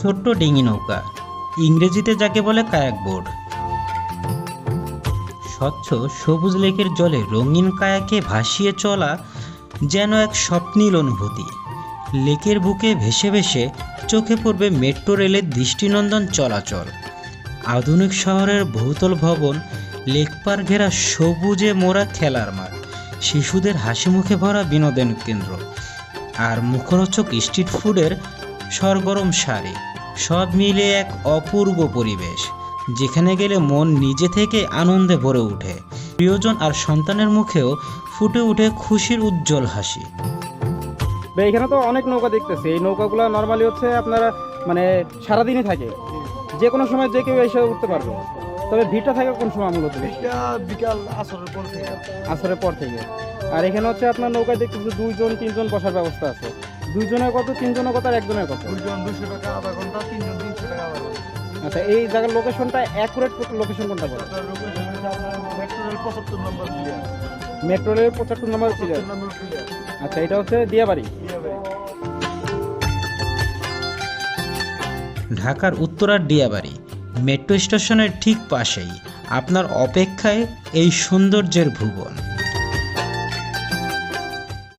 ছোট্ট ডিঙি নৌকা। ইংরেজিতে যাকে বলে কায়াক বোর্ড স্বচ্ছ সবুজ লেকের জলে রঙিন কায়াকে ভাসিয়ে চলা যেন এক স্বপ্নীল অনুভূতি। লেকের বুকে ভেসে ভেসে চোখে পড়বে মেট্রো রেলের দৃষ্টিনন্দন চলাচল। আধুনিক শহরের বহুতল ভবন লেকপার ঘেরা সবুজে মোড়া খেলার মাঠ, শিশুদের হাসি মুখে ভরা বিনোদন কেন্দ্র, আর মুখরোচক স্ট্রিট ফুডের সরগরম সারি। সব মিলে এক অপূর্ব পরিবেশ যেখানে গেলে মন নিজে থেকে আনন্দে ভরে ওঠে। প্রিয়জন আর সন্তানের মুখেও ফুটে উঠে খুশির উজ্জ্বল হাসি। এখানে তো অনেক নৌকা দেখতেছি। এই নৌকাগুলো নর্মালি হচ্ছে আপনারা মানে সারাদিনই থাকে। যে কোনো সময় যে কেউ এসে উঠতে পারবে। তবে ভিড়টা থাকে কোন সময় মূলত? বিকাল আসরের পর থেকে। আসরের পর থেকে। আর এখানে হচ্ছে আপনার নৌকায় দেখতেছি দুইজন তিনজন বসার ব্যবস্থা আছে। দুইজনের কত তিনজনের কত আর একজনের কত? দুজন দুশো টাকা আধা ঘণ্টা তিনজন তিনশো টাকা আধা ঘণ্টা। আচ্ছা এই জায়গার লোকেশনটা অ্যাকুরেট লোকেশন কোনটা বলে? মেট্রো পঁচাত্তর নম্বর মেট্রো রেলের পঁচাত্তর নম্বর ছিল পঁচাত্তর নম্বর প্লেয়ার আচ্ছা এটা হচ্ছে দিয়াবাড়ি। ঢাকার উত্তরার ডিয়াবাড়ি মেট্রো স্টেশনের ঠিক পাশেই আপনার অপেক্ষায় এই সৌন্দর্যের ভুবন।